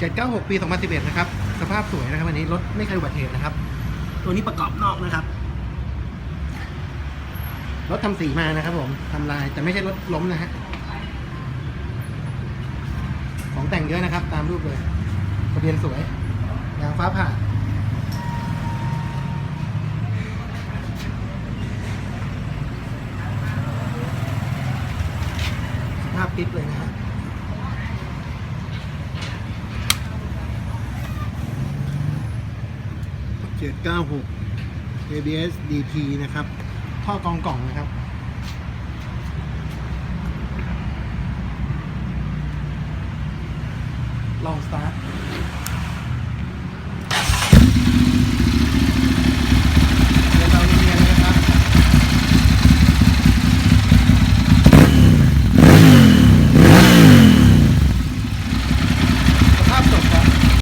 796 ปี 2011 นะครับ สภาพสวยนะครับอันนี้รถไม่เคยอุบัติเหตุนะครับ ตัวนี้ประกอบนอกนะครับ รถทำสีมานะครับผมทำลายแต่ไม่ใช่รถล้มนะฮะ ของแต่งเยอะนะครับ ตามรูปเลยทะเบียนสวยยางฟ้าผ่าสภาพปิ๊บเลยนะฮะ เจ็ดเก้าหก ABS DT นะครับ ท่อกองกล่องนะครับ ลองสตาร์ท